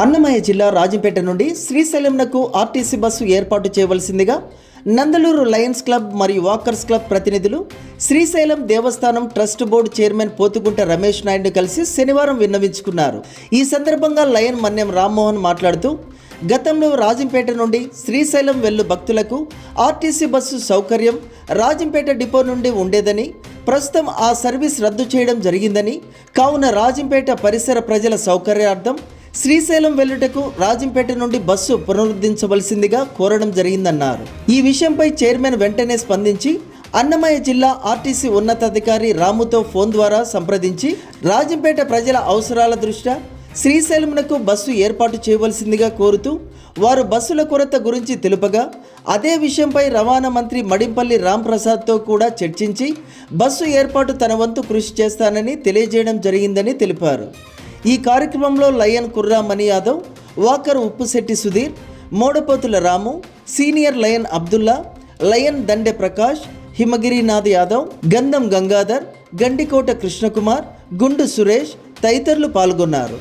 అన్నమయ్య జిల్లా రాజంపేట నుండి శ్రీశైలంనకు RTC bus ఏర్పాటు చేయవలసిందిగా నందలూరు లయన్స్ క్లబ్ మరియు వాకర్స్ క్లబ్ ప్రతినిధులు శ్రీశైలం దేవస్థానం trust board chairman Pothugunta Ramesh Naidu కలిసి శనివారం విన్నవించుకున్నారు. ఈ సందర్భంగా లయన్ మన్యం రామ్మోహన్ మాట్లాడుతూ గతంలో రాజంపేట నుండి శ్రీశైలం వెళ్ళు భక్తులకు ఆర్టీసీ బస్సు సౌకర్యం రాజంపేట డిపో నుండి ఉండేదని ప్రస్తుతం ఆ సర్వీస్ రద్దు చేయడం జరిగిందని కావున రాజంపేట పరిసర ప్రజల సౌకర్యార్థం శ్రీశైలం వెళ్ళుటకు రాజంపేట నుండి బస్సు పునరుద్ధరించవలసిందిగా కోరడం జరిగిందన్నారు. ఈ విషయంపై చైర్మన్ వెంటనే స్పందించి అన్నమయ్య జిల్లా ఆర్టీసీ ఉన్నతాధికారి రాముతో ఫోన్ ద్వారా సంప్రదించి రాజంపేట ప్రజల అవసరాల దృష్ట్యా శ్రీశైలంనకు బస్సు ఏర్పాటు చేయవలసిందిగా కోరుతూ వారు బస్సుల కొరత గురించి తెలుపగా అదే విషయంపై రవాణా మంత్రి మడింపల్లి రాంప్రసాద్తో కూడా చర్చించి బస్సు ఏర్పాటు తన వంతు కృషి చేస్తానని తెలియజేయడం జరిగిందని తెలిపారు. ఈ కార్యక్రమంలో lion Kurra Mani Yadav walker Uppusetti Sudheer Modapothula Ramu senior lion Abdullah lion Dande Prakash Himagirinath Yadav Gandham Gangadhar Gandikota Krishna Kumar గుండు సురేష్ తదితరులు పాల్గొన్నారు.